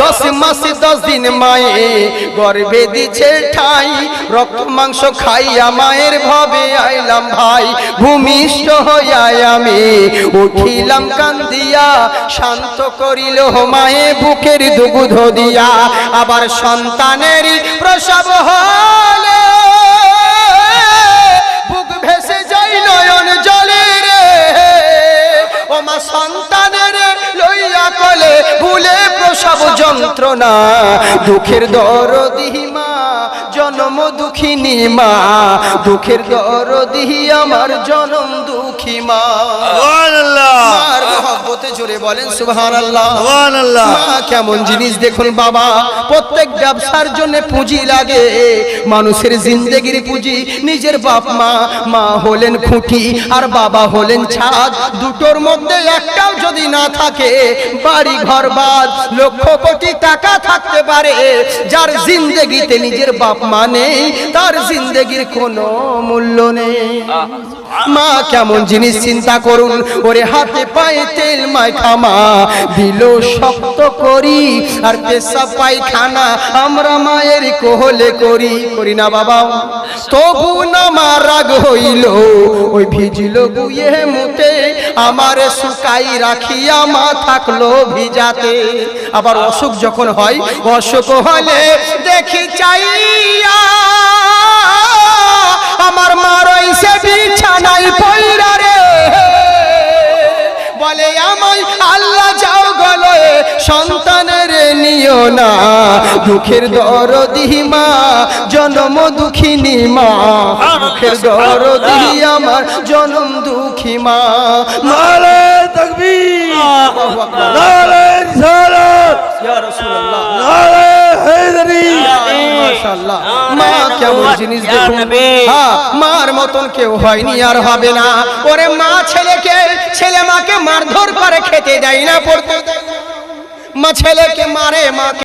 দশ মাস দশ দিন মায়ে গর্বে দিছে ঠাই, রক্ত মাংস খাইয়া মায়ের ভবে আইলাম ভাই। ভূমিষ্ঠ হইয়া আমি উঠিলাম কান্দিয়া, শান্ত করিল মায়ে বুকের দুগুধ দিয়া। আবার সন্তানের প্রসব হলে বুক ভেসে যাই নয়ন জলে রে। ও মা সন্তানের যন্ত্রণা দুঃখের দরদি মা জনম দুঃখিনী মা দুঃখের দরদি আমার জনম দুঃখী মা। জোরে বলেন সুবহানাল্লাহ। কেমন জিনিস দেখুন বাবা। প্রত্যেক ব্যবসার জন্য পুঁজি লাগে। মানুষের জিন্দগির পুঁজি নিজের বাপ মা মা হলেন খুঁটি আর বাবা হলেন ছাদ। দুটোর মধ্যে একটাও যদি না থাকে বাড়ি ঘর বাদ লক্ষ কোটি টাকা থাকতে পারে। যার জিন্দগিতে নিজের বাপ মা নেই তার জিন্দগির কোনো মূল্য নেই। মা কেমন জিনিস চিন্তা করুন। ওরে হাতে পায়ে তেল মাইখামা দিল শক্ত করি, আর পেশা পায়খানা আমরা মায়ের কোহলে করি। করি না বাবা, তবু মা রাগ হইল, ওই ভিজিল গুয়ে মুতে, আমারে শুকাই রাখিয়া মা থাকল ভিজাতে। আবার অসুখ যখন হয়, অসুখ হলে দেখি চাইয়া আমায় আল্লাহ যাও গলে সন্তানের নিও না। দুঃখের জনম দুঃখিনী মা। দুঃখের দরদি আমার জনম দুঃখী মা। নারে তকবীর। নারে রিসালাত। ইয়া রাসূলুল্লাহ। নারে হায়দারি। মাশাআল্লাহ। মা কেমন জিনিস দেখুন। হ্যাঁ মার মতন কেউ হয়নি আর হবে না। ওরে মা ছেলেকে ছেলে মাকে মারধর করে। খেতে দেয় না পড়তে দেয় না। মা ছেলেকে মারে মাকে